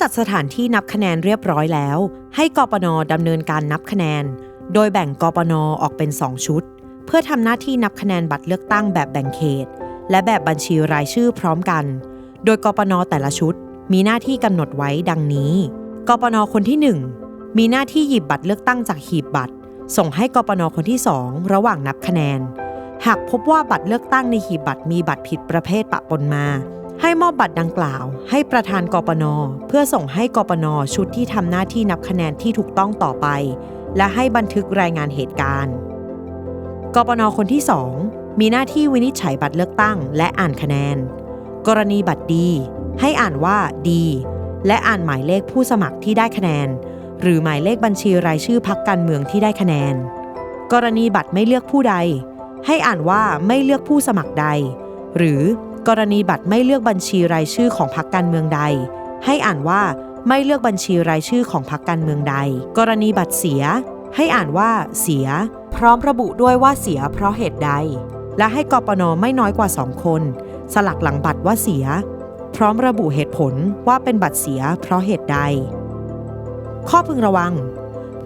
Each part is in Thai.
จัดสถานที่นับคะแนนเรียบร้อยแล้ว ให้กปนดำเนินการนับคะแนน โดยแบ่งกปนออกเป็น 2 ชุด เพื่อทำหน้าที่นับคะแนนบัตรเลือกตั้งแบบแบ่งเขต และแบบบัญชีรายชื่อพร้อมกัน โดยกปนแต่ละชุด มีหน้าที่กำหนดไว้ดังนี้กปนคนที่ 1 มีหน้าที่หยิบบัตรเลือกตั้งจากหีบบัตร ส่งให้กปนคนที่ 2 ระหว่างนับคะแนน หากพบว่าบัตรเลือกตั้งในหีบบัตรมีบัตรผิดประเภทปะปนมา ให้มอบบัตรดังกล่าว ให้ประธานกปน เพื่อส่งให้กปน ชุดที่ทำหน้าที่นับคะแนนที่ถูกต้องต่อไป และให้บันทึกรายงานเหตุการณ์ กปน คนที่ 2 มีหน้าที่วินิจฉัยบัตรเลือกตั้ง และอ่านคะแนน กรณีบัตรดี ให้อ่านว่าดี และอ่านหมายเลขผู้สมัครที่ได้คะแนน หรือหมายเลขบัญชีรายชื่อพักการเมืองที่ได้คะแนน กรณีบัตรไม่เลือกผู้ใด ให้อ่านว่าไม่เลือกผู้สมัครใด หรือ กรณีบัตรไม่เลือกบัญชีรายชื่อของพรรคการเมืองใด ให้อ่านว่าไม่เลือกบัญชีรายชื่อของพรรคการเมืองใด กรณีบัตรเสีย ให้อ่านว่าเสีย พร้อมระบุด้วยว่าเสียเพราะเหตุใด และให้กปนไม่น้อยกว่า2คน สลักหลังบัตรว่าเสีย พร้อมระบุเหตุผลว่าเป็นบัตรเสีย เพราะเหตุใด ข้อพึงระวัง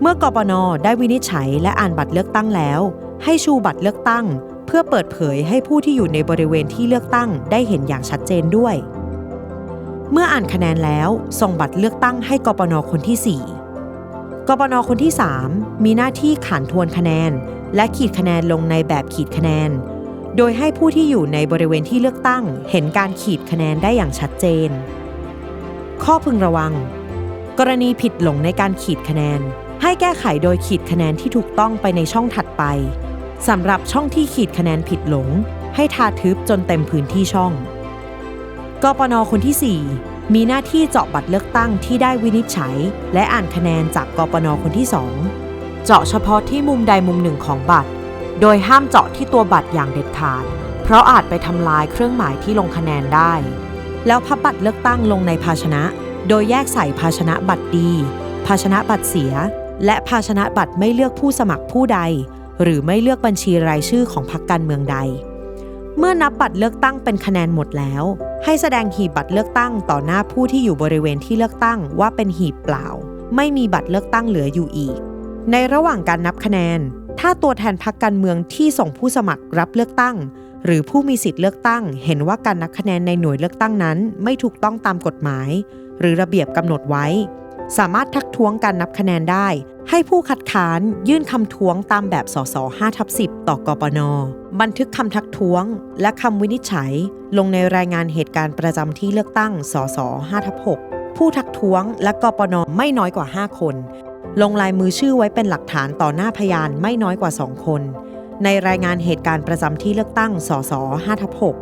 เมื่อกปนได้วินิจฉัยและอ่านบัตรเลือกตั้งแล้ว ให้ชูบัตรเลือกตั้ง เพื่อเปิดเผยให้ผู้ที่อยู่ในบริเวณที่เลือกตั้งได้เห็นอย่างชัดเจนด้วย เมื่ออ่านคะแนนแล้วส่งบัตรเลือกตั้งให้กปนคนที่ 4กปนคนที่ 3 มีหน้าที่ขานทวนคะแนน และขีดคะแนนลงในแบบขีดคะแนน โดยให้ผู้ที่อยู่ในบริเวณที่เลือกตั้ง เห็นการขีดคะแนนได้อย่างชัดเจน ข้อพึงระวัง กรณีผิดหลงในการขีดคะแนน ให้แก้ไขโดยขีดคะแนนที่ถูกต้องไปในช่องถัดไป สำหรับช่องที่ขีดคะแนนผิดหลง ให้ทาทึบจนเต็มพื้นที่ช่อง กปนคนที่ 4 มีหน้าที่เจาะบัตรเลือกตั้งที่ได้วินิจฉัย และอ่านคะแนนจากกปนคนที่ 2 เจาะเฉพาะที่มุมใดมุมหนึ่งของบัตร โดยห้ามเจาะที่ตัวบัตรอย่างเด็ดขาด เพราะอาจไปทำลายเครื่องหมายที่ลงคะแนนได้ แล้วพับบัตรเลือกตั้งลงในภาชนะ โดยแยกใส่ภาชนะบัตรดี ภาชนะบัตรเสีย และภาชนะบัตรไม่เลือกผู้สมัครผู้ใด หรือไม่เลือกบัญชีรายชื่อของพรรคการเมืองใด เมื่อนับบัตรเลือกตั้งเป็นคะแนนหมดแล้ว ให้แสดงหีบบัตรเลือกตั้งต่อหน้าผู้ที่อยู่บริเวณที่เลือกตั้งว่าเป็นหีบเปล่า ไม่มีบัตรเลือกตั้งเหลืออยู่อีก ในระหว่างการนับคะแนน ถ้าตัวแทนพรรคการเมืองที่ส่งผู้สมัครรับเลือกตั้ง หรือผู้มีสิทธิ์เลือกตั้ง เห็นว่าการนับคะแนนในหน่วยเลือกตั้งนั้น ไม่ถูกต้องตามกฎหมาย หรือระเบียบกำหนดไว้ สามารถทักท้วงการนับคะแนนได้ ให้ผู้คัดค้านยื่นคำท้วงตามแบบสส5ทับ10 ต่อกปน บันทึกคำทักท้วง และคำวินิจฉัย ลงในรายงานเหตุการณ์ประจำที่เลือกตั้งสส5ทับ6ผู้ทักท้วงและกปนไม่น้อยกว่า 5 คน ลงลายมือชื่อไว้เป็นหลักฐานต่อหน้าพยานไม่น้อยกว่า 2 คน ในรายงานเหตุการณ์ประจำที่เลือกตั้งสส5ทับ6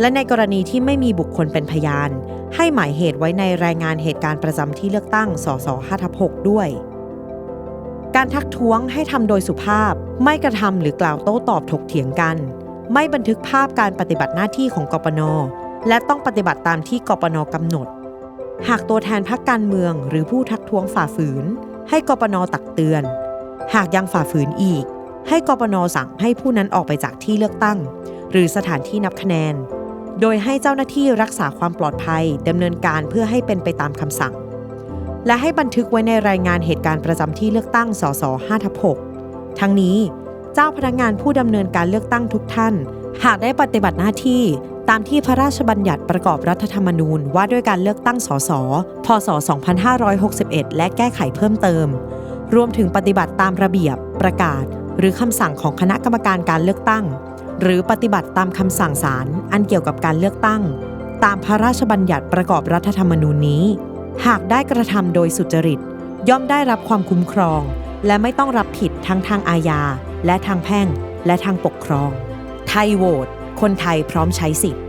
และในกรณีที่ไม่มีบุคคลเป็นพยาน ให้หมายเหตุไว้ในรายงานเหตุการณ์ประจำที่เลือกตั้ง สส5ทับ6ด้วย การทักท้วงให้ทำโดยสุภาพ ไม่กระทำหรือกล่าวโต้ตอบถกเถียงกัน ไม่บันทึกภาพการปฏิบัติหน้าที่ของกปน และต้องปฏิบัติตามที่กปนกำหนด หากตัวแทนพรรคการเมือง หรือผู้ทักท้วงฝ่าฝืน ให้กปนตักเตือน หากยังฝ่าฝืนอีก ให้กปนสั่งให้ผู้นั้นออกไปจากที่เลือกตั้งหรือสถานที่นับคะแนน โดยให้เจ้าหน้าที่รักษาความปลอดภัยดำเนินการเพื่อให้เป็นไปตามคำสั่ง และให้บันทึกไว้ในรายงานเหตุการณ์ประจำที่เลือกตั้งสส5ทับ6ทั้งนี้เจ้าพนักงานผู้ดำเนินการเลือกตั้งทุกท่าน หากได้ปฏิบัติหน้าที่ตามที่พระราชบัญญัติประกอบรัฐธรรมนูญว่าด้วยการเลือกตั้งสส พศ 2561 และแก้ไขเพิ่มเติม รวมถึงปฏิบัติตามระเบียบประกาศ หรือคำสั่งของคณะกรรมการการเลือกตั้ง หรือปฏิบัติตามคำสั่งศาลอันเกี่ยวกับการเลือกตั้ง ตามพระราชบัญญัติประกอบรัฐธรรมนูญนี้ หากได้กระทำโดยสุจริต ย่อมได้รับความคุ้มครอง และไม่ต้องรับผิดทั้งทางอาญาและทางแพ่ง และทางปกครอง ไทยโหวตคนไทยพร้อมใช้สิทธิ